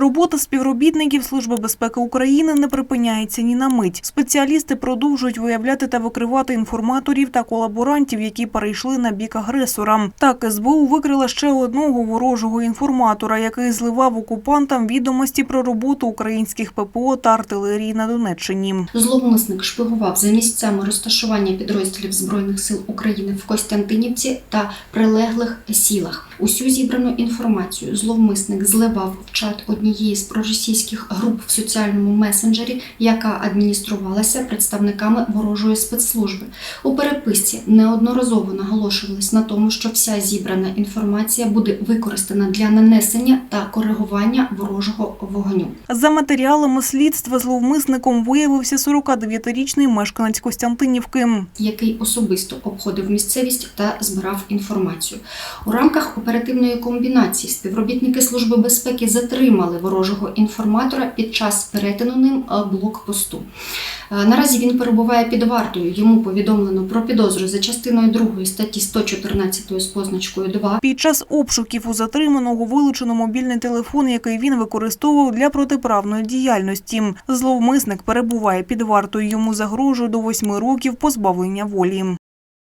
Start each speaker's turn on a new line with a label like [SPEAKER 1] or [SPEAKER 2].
[SPEAKER 1] Робота співробітників Служби безпеки України не припиняється ні на мить. Спеціалісти продовжують виявляти та викривати інформаторів та колаборантів, які перейшли на бік агресора. Так СБУ викрила ще одного ворожого інформатора, який зливав окупантам відомості про роботу українських ППО та артилерії на Донеччині.
[SPEAKER 2] Зловмисник шпигував за місцями розташування підрозділів Збройних сил України в Костянтинівці та прилеглих сілах. Усю зібрану інформацію зловмисник зливав в чат однієї з проросійських груп в соціальному месенджері, яка адмініструвалася представниками ворожої спецслужби. У переписці неодноразово наголошувалось на тому, що вся зібрана інформація буде використана для нанесення та коригування ворожого вогню.
[SPEAKER 1] За матеріалами слідства зловмисником виявився 49-річний мешканець Костянтинівки.
[SPEAKER 2] який особисто обходив місцевість та збирав інформацію. У рамках оперативної комбінації співробітники Служби безпеки затримали ворожого інформатора під час перетину ним е, блокпосту. Е, Наразі він перебуває під вартою. Йому повідомлено про підозру за частиною 2 статті 114 з позначкою 2
[SPEAKER 1] Під час обшуків у затриманого вилучено мобільний телефон, який він використовував для протиправної діяльності. Зловмисник перебуває під вартою. Йому загрожує до восьми років позбавлення волі.